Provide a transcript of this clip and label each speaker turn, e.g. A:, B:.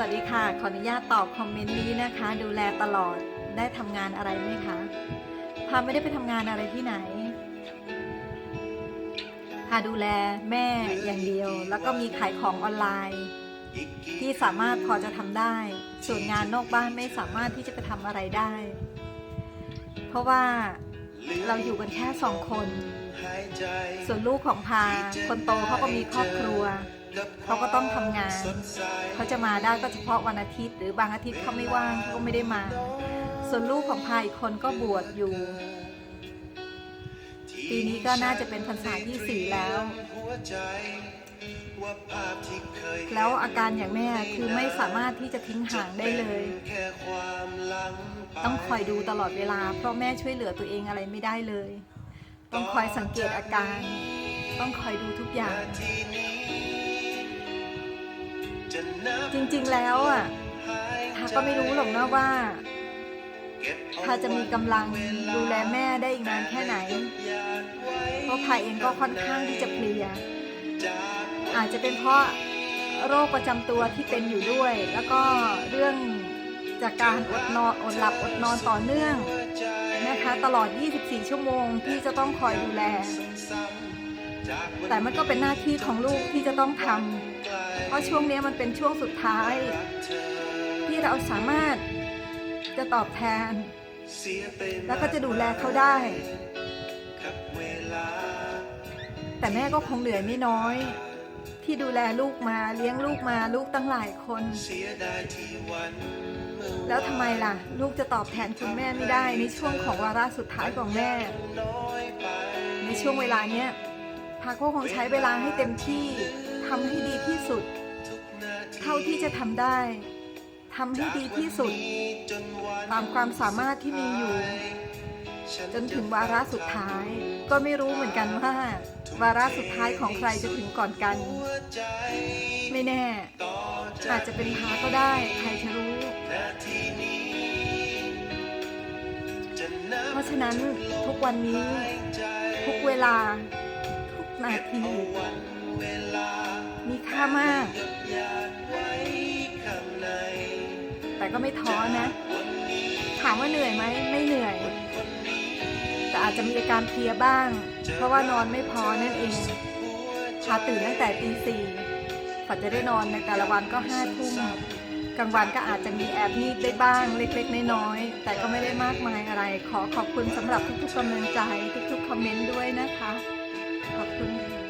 A: สวัสดีค่ะ ขออนุญาตตอบคอมเมนต์นี้นะคะ ดูแลตลอดได้ทำงานอะไรไหมคะพาไม่ได้ไปทำงานอะไรที่ไหนพาดูแลแม่อย่างเดียว แล้วก็มีขายของออนไลน์ ที่สามารถพอจะทำได้ ส่วนงานนอกบ้านไม่สามารถที่จะไปทำอะไรได้ เพราะว่าเราอยู่กันแค่สองคน ส่วนลูกของพาคนโตเขาก็มีครอบครัว เขาก็ต้องทำงาน เขาจะมาได้ก็เฉพาะวันอาทิตย์ หรือบางอาทิตย์เขาไม่ว่างเขาก็ไม่ได้มา ส่วนลูกของพาอีกคนก็บวชอยู่ ปีนี้ก็น่าจะเป็นพรรษาที่สี่แล้ว แล้วอาการอย่างแม่คือไม่สามารถที่จะทิ้งห่างได้เลย ต้องคอยดูตลอดเวลา เพราะแม่ช่วยเหลือตัวเองอะไรไม่ได้เลย ต้องคอยสังเกตอาการ ต้องคอยดูทุกอย่าง จริงๆแล้วอะทาก็ไม่รู้หรอกนะว่าทาจะมีกำลังดูแลแม่ได้อีกนานแค่ไหน เพราะพาเองก็ค่อนข้างที่จะเพลีย อาจจะเป็นเพราะโรคประจำตัวที่เป็นอยู่ด้วย แล้วก็เรื่องจากการอดนอนอดหลับอดนอนต่อเนื่องนะคะตลอด 24 ชั่วโมงที่จะต้องคอยดูแล แต่มันก็เป็นหน้าที่ของลูกที่จะต้องทำ เพราะช่วงนี้มันเป็นช่วงสุดท้าย ที่เราสามารถจะตอบแทน แล้วก็จะดูแลเขาได้ แต่แม่ก็คงเหนื่อยไม่น้อย ที่ดูแลลูกมาเลี้ยงลูกมาลูกตั้งหลายคน แล้วทำไมล่ะ ลูกจะตอบแทนคุณแม่ไม่ได้ ในช่วงของวาระสุดท้ายของแม่ ในช่วงเวลาเนี้ยพาก็คงใช้เวลาให้เต็มที่ ทำให้ดีที่สุด เท่าที่จะทำได้ทำให้ดีที่สุด ตามความสามารถที่มีอยู่ จนถึงวาระสุดท้าย ก็ไม่รู้เหมือนกันว่า วาระสุดท้ายของใครจะถึงก่อนกัน ไม่แน่ อาจจะเป็นพาก็ได้ ใครจะรู้ เพราะฉะนั้นทุกวันนี้ ทุกเวลา ทุกนาที มีค่ามาก แต่ก็ไม่ท้อนะ ถามว่าเหนื่อยไหม ไม่เหนื่อย แต่อาจจะมีอาการเพลียบ้าง เพราะว่านอนไม่พอนั่นเองพาตื่นตั้งแต่ตีสี่ฝันจะได้นอนในแต่ละวันก็ห้าทุ่มกลางวันก็อาจจะมีแอบงีบได้บ้างเล็กๆ น้อยๆ แต่ก็ไม่ได้มากมายอะไร ขอขอบคุณสำหรับทุกๆกำลังใจ ทุกๆ คอมเมนต์ด้วยนะคะ ขอบคุณค่ะ